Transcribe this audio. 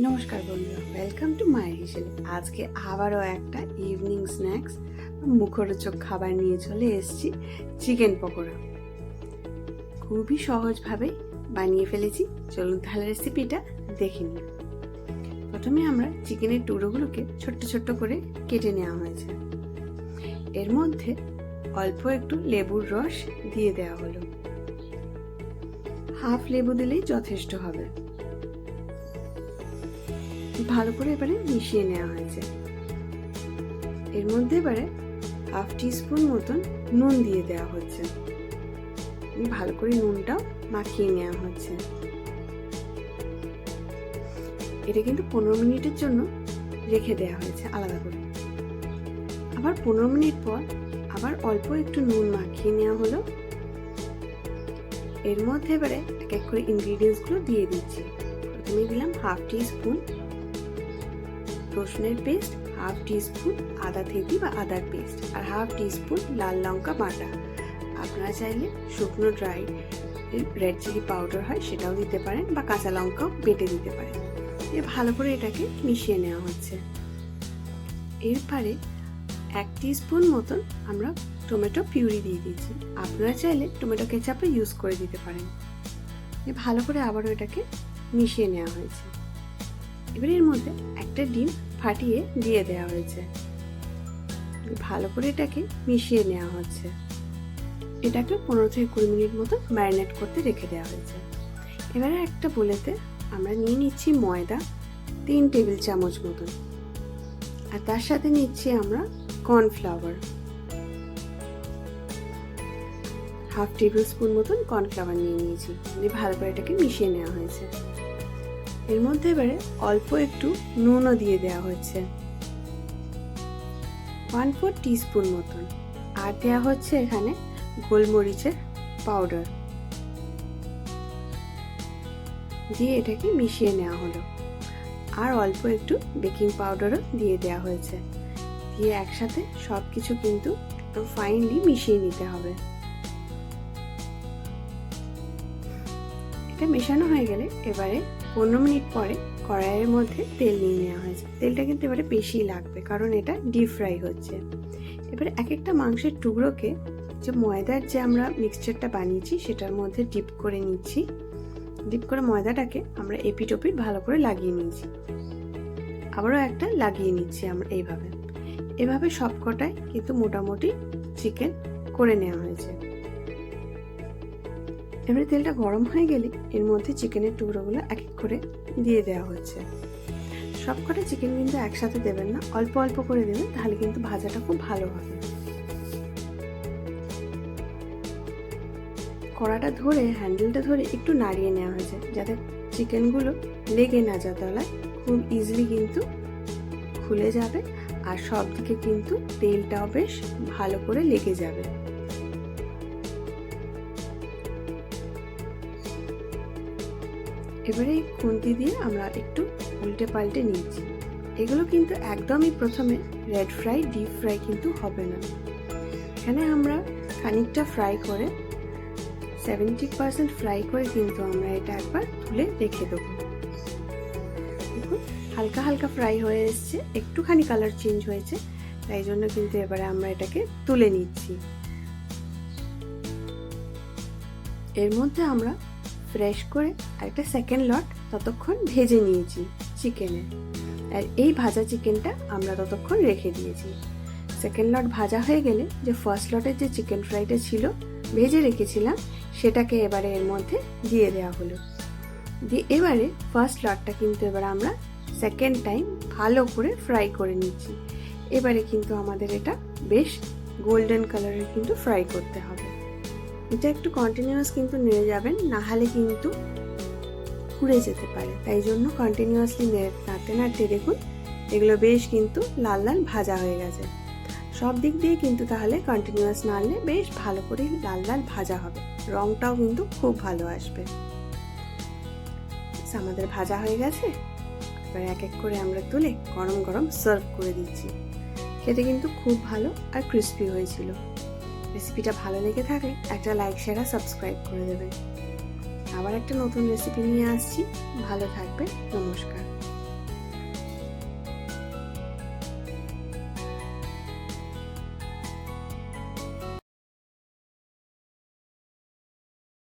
নমস্কার বন্ধুরা welcome to মায়ের হিসেবে আজকে আবারও একটা ইভিনিং স্ন্যাক্স মুখরোচক খাবার নিয়ে চলে এসেছি চিকেন পকোড়া। খুবই সহজভাবে বানিয়ে ফেলেছি। চলুন তাহলে রেসিপিটা দেখে নিই। প্রথমে আমরা চিকেনের টুকরোগুলোকে ছোট্ট ছোট্ট করে কেটে নেওয়া হয়েছে। এর মধ্যে অল্প একটু লেবুর রস দিয়ে দেওয়া হলো। হাফ লেবু দিলেই যথেষ্ট হবে। ভালো করে এবারে মিশিয়ে নেওয়া হয়েছে। এর মধ্যে এবারে হাফ স্পুন মতন নুন দিয়ে দেওয়া হচ্ছে। ভালো করে নুনটাও মাখিয়ে নেওয়া হচ্ছে। এটা কিন্তু পনেরো মিনিটের জন্য রেখে দেওয়া হয়েছে আলাদা করে। আবার পনেরো মিনিট পর আবার অল্প একটু নুন মাখিয়ে নেওয়া হলো। এর মধ্যে এবারে এক এক করে ইনগ্রিডিয়েন্টসগুলো দিয়ে দিচ্ছি। প্রথমে দিলাম হাফ টি স্পুন রসুনের পেস্ট, হাফ টিস্পুন আদা থেতি বা আদার পেস্ট আর হাফ টিস্পুন লাল লঙ্কা বাটা। আপনারা চাইলে শুকনো ড্রাই রেড চিলি পাউডার হয় সেটাও দিতে পারেন বা কাঁচা লঙ্কাও বেটে দিতে পারেন। দিয়ে ভালো করে এটাকে মিশিয়ে নেওয়া হচ্ছে। এরপরে এক স্পুন মতন আমরা টমেটো পিউরি দিয়ে দিয়েছি। আপনারা চাইলে টমেটো কেচাপও ইউজ করে দিতে পারেন। এ ভালো করে আবারও এটাকে মিশিয়ে নেওয়া হয়েছে। এবার মধ্যে একটা ডিম ফাটিয়ে দিয়ে দেওয়া হয়েছে। ভালো করে এটাকে মিশিয়ে নেওয়া হচ্ছে। এটাকে পনেরো থেকে কুড়ি মিনিট মতো ম্যারিনেট করতে রেখে দেওয়া হয়েছে। এবারে একটা বলেতে আমরা নিয়ে নিচ্ছি ময়দা তিন টেবিল চামচ মতন। আর তার সাথে নিচ্ছি আমরা কর্নফ্লাওয়ার। হাফ টেবিল স্পুন মতন কর্নফ্লাওয়ার নিয়ে নিয়েছি। ভালো করে এটাকে মিশিয়ে নেওয়া হয়েছে। এর মধ্যে এবারে অল্প একটু নুনও দিয়ে দেওয়া হয়েছে। ওয়ান ফোর টিস্পুন মতন। আর দেওয়া হচ্ছে এখানে গোলমরিচের পাউডার। দিয়ে এটাকে মিশিয়ে নেওয়া হলো। আর অল্প একটু বেকিং পাউডারও দিয়ে দেওয়া হয়েছে। দিয়ে একসাথে সব কিছু কিন্তু ফাইনলি মিশিয়ে নিতে হবে। এটা মেশানো হয়ে গেলে এবারে পনেরো মিনিট পরে কড়াইয়ের মধ্যে তেল নিয়ে নেওয়া হয়েছে। তেলটা কিন্তু এবারে বেশি লাগবে কারণ এটা ডিপ ফ্রাই হচ্ছে। এবারে এক একটা মাংসের টুকরোকে যে ময়দার যে আমরা মিক্সচারটা বানিয়েছি সেটার মধ্যে ডিপ করে নিচ্ছি। ডিপ করে ময়দাটাকে আমরা এপিট ওপিট ভালো করে লাগিয়ে নিয়েছি। আবারও একটা লাগিয়ে নিচ্ছি আমরা এইভাবে। এভাবে সব কটায় কিন্তু মোটামুটি চিকেন করে নেওয়া হয়েছে। এবারে তেলটা গরম হয়ে গেলে এর মধ্যে চিকেনের টুকরোগুলো এক এক করে দিয়ে দেওয়া হচ্ছে। সব কটা চিকেন কিন্তু একসাথে দেবেন না, অল্প অল্প করে দেবেন, তাহলে কিন্তু ভাজাটা খুব ভালো হবে। কড়াটা ধরে, হ্যান্ডেলটা ধরে একটু নাড়িয়ে নেওয়া হয়েছে, যাতে চিকেনগুলো লেগে না যায় তলায়, খুব ইজিলি কিন্তু খুলে যাবে, আর সব দিকে কিন্তু তেলটাও বেশ ভালো করে লেগে যাবে। এবারে খুন্তি দিয়ে আমরা একটু উল্টে পাল্টে নিচ্ছি এগুলো কিন্তু একদমই প্রথমে রেড ফ্রাই ডিপ ফ্রাই কিন্তু হবে না। এখানে আমরা খানিকটা ফ্রাই করে সেভেন্টি পার্সেন্ট ফ্রাই করে কিন্তু আমরা এটা একবার তুলে রেখে দেবো। দেখুন, হালকা হালকা ফ্রাই হয়ে এসছে, একটুখানি কালার চেঞ্জ হয়েছে, তাই জন্য কিন্তু এবারে আমরা এটাকে তুলে নিচ্ছি। এর মধ্যে আমরা ফ্রেশ করে একটা সেকেন্ড লট ততক্ষণ ভেজে নিয়েছি চিকেনে আর এই ভাজা চিকেনটা আমরা ততক্ষণ রেখে দিয়েছি। সেকেন্ড লট ভাজা হয়ে গেলে যে ফার্স্ট লটের যে চিকেন ফ্রাইটা ছিল, ভেজে রেখেছিলাম, সেটাকে এবারে এর মধ্যে দিয়ে দেওয়া হলো। দিয়ে এবারে ফার্স্ট লটটা কিন্তু এবার আমরা সেকেন্ড টাইম ভালো করে ফ্রাই করে নিচ্ছি। এবারে কিন্তু আমাদের এটা বেশ গোল্ডেন কালারের কিন্তু ফ্রাই করতে হবে। এটা একটু কন্টিনিউয়াস কিন্তু নেড়ে যাবেন, না হলে কিন্তু পুড়ে যেতে পারে। তাই জন্য কন্টিনিউয়াসলি নাড়তে নাড়তে দেখুন, এগুলো বেশ কিন্তু লাল লাল ভাজা হয়ে গেছে। সব দিক দিয়ে কিন্তু তাহলে কন্টিনিউয়াস নাড়লে বেশ ভালো করে লাল লাল ভাজা হবে। রংটাও কিন্তু খুব ভালো আসবে। আমাদের ভাজা হয়ে গেছে। এবার এক এক করে আমরা তুলে গরম গরম সার্ভ করে দিচ্ছি। খেতে কিন্তু খুব ভালো আর ক্রিস্পি হয়েছিল। রেসিপিটা ভালো লেগে থাকে একটা লাইক শেয়ার আর সাবস্ক্রাইব করে দেবেন। আবার একটা নতুন রেসিপি নিয়ে আসছি। ভালো থাকবে নমস্কার।